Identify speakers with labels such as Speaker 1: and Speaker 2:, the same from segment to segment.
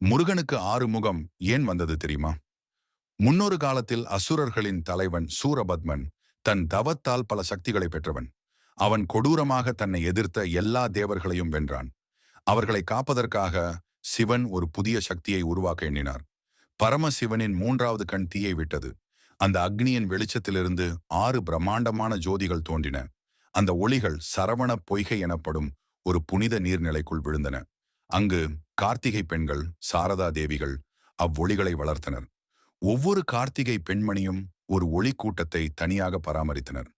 Speaker 1: முருகனுக்கு ஆறு முகம் ஏன் வந்தது தெரியுமா? முன்னொரு காலத்தில் அசுரர்களின் தலைவன் சூரபத்மன் தன் தவத்தால் பல சக்திகளை பெற்றவன். அவன் கொடூரமாக தன்னை எதிர்த்த எல்லா தேவர்களையும் வென்றான். அவர்களை காப்பதற்காக சிவன் ஒரு புதிய சக்தியை உருவாக்க எண்ணினார். பரமசிவனின் மூன்றாவது கண் தீயை விட்டது. அந்த அக்னியின் வெளிச்சத்திலிருந்து ஆறு பிரம்மாண்டமான ஜோதிகள் தோன்றின. அந்த ஒளிகள் சரவண பொய்கை எனப்படும் ஒரு புனித நீர்நிலைக்குள் விழுந்தன. அங்கு கார்த்திகை பெண்கள் சாரதா தேவிகள் அவ்வொளிகளை வளர்த்தனர். ஒவ்வொரு கார்த்திகை பெண்மணியும் ஒரு ஒளி கூட்டத்தை தனியாக பராமரித்தனர்.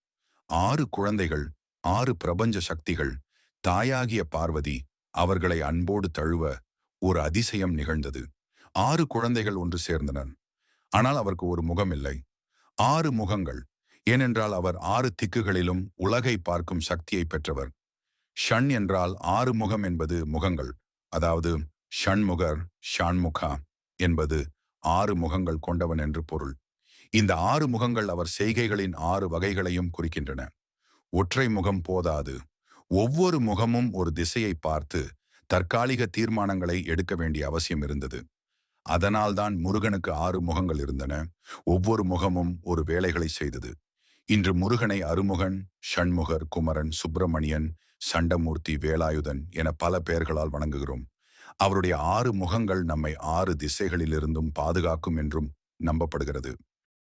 Speaker 1: ஆறு குழந்தைகள் ஆறு பிரபஞ்ச சக்திகள் தாயாகிய பார்வதி அவர்களை அன்போடு தழுவ ஒரு அதிசயம் நிகழ்ந்தது. ஆறு குழந்தைகள் ஒன்று சேர்ந்தனர். ஆனால் அவருக்கு ஒரு முகம் இல்லை. ஆறு முகங்கள் ஏனென்றால் அவர் ஆறு திக்குகளிலும் உலகை பார்க்கும் சக்தியை பெற்றவர். ஷண் என்றால் ஆறு முகம் என்பது முகங்கள். அதாவது ஷண்முகர் ஷான்முகா என்பது ஆறு முகங்கள் கொண்டவன் என்று பொருள். இந்த ஆறு முகங்கள் அவர் செய்கைகளின் ஆறு வகைகளையும் குறிக்கின்றன. ஒற்றை முகம் போதாது. ஒவ்வொரு முகமும் ஒரு திசையை பார்த்து தற்காலிக தீர்மானங்களை எடுக்க வேண்டிய அவசியம் இருந்தது. அதனால்தான் முருகனுக்கு ஆறு முகங்கள் இருந்தன. ஒவ்வொரு முகமும் ஒரு வேலைகளை செய்தது. இன்று முருகனை அருமுகன் ஷண்முகர் குமரன் சுப்பிரமணியன் சண்டமூர்த்தி வேலாயுதன் என பல பெயர்களால் வணங்குகிறோம். அவருடைய ஆறு முகங்கள் நம்மை ஆறு திசைகளிலிருந்தும் பாதுகாக்கும் என்றும் நம்பப்படுகிறது.